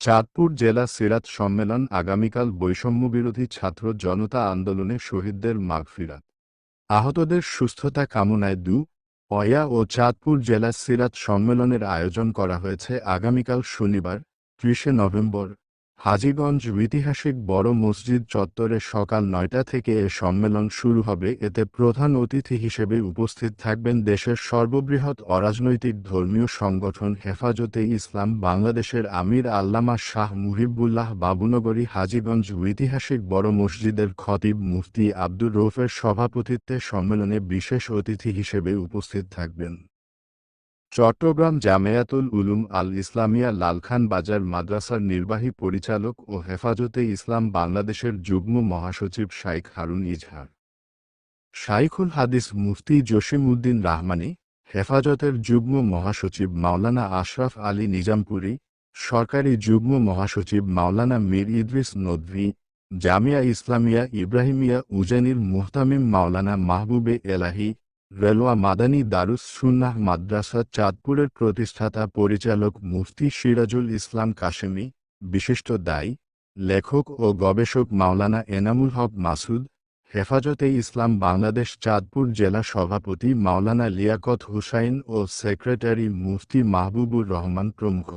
চাঁদপুর জেলা সিরাত সম্মেলন আগামীকাল বৈষম্যবিরোধী ছাত্র জনতা আন্দোলনে শহীদদের মাগফিরাত। আহতদের সুস্থতা কামনায় দু, অয়া ও চাঁদপুর জেলা সিরাত সম্মেলনের আয়োজন করা হয়েছে আগামীকাল শনিবার, ত্রিশে নভেম্বর। হাজীগঞ্জ ঐতিহাসিক বড় মসজিদ চত্বরে সকাল নয়টা থেকে এ সম্মেলন শুরু হবে। এতে প্রধান অতিথি হিসেবে উপস্থিত থাকবেন দেশের সর্ববৃহৎ অরাজনৈতিক ধর্মীয় সংগঠন হেফাজতে ইসলাম, বাংলাদেশের আমির আল্লামা শাহ মুহিবুল্লাহ বাবুনগরী, হাজীগঞ্জ ঐতিহাসিক বড় মসজিদের খতিব মুফতি আব্দুর রৌফের সভাপতিত্বে সম্মেলনে বিশেষ অতিথি হিসেবে উপস্থিত থাকবেন। চট্টগ্রাম জামেয়াতুল উলুম আল ইসলামিয়া লালখান বাজার মাদ্রাসার নির্বাহী পরিচালক ও হেফাজতে ইসলাম বাংলাদেশের যুগ্ম মহাসচিব শাইখ হারুন ইজহার। শাইখুল হাদিস মুফতি জসিম উদ্দিন রাহমানি, হেফাজতের যুগ্ম মহাসচিব মাওলানা আশরাফ আলী নিজামপুরী, সরকারি যুগ্ম মহাসচিব মাওলানা মীর ইদ্রিস নদভি, জামিয়া ইসলামিয়া ইব্রাহিমিয়া উজানির মুহতামিম মাওলানা মাহবুবে এলাহি রেলোয়া মাদানী দারুস সুন্নাহ মাদ্রাসা চাঁদপুরের প্রতিষ্ঠাতা পরিচালক মুফতি সিরাজুল ইসলাম কাশেমি বিশিষ্ট দায়ী লেখক ও গবেষক মাওলানা এনামুল হক মাসুদ হেফাজতে ইসলাম বাংলাদেশ চাঁদপুর জেলা সভাপতি মাওলানা লিয়াকত হুসাইন ও সেক্রেটারি মুফতি মাহবুবুর রহমান প্রমুখ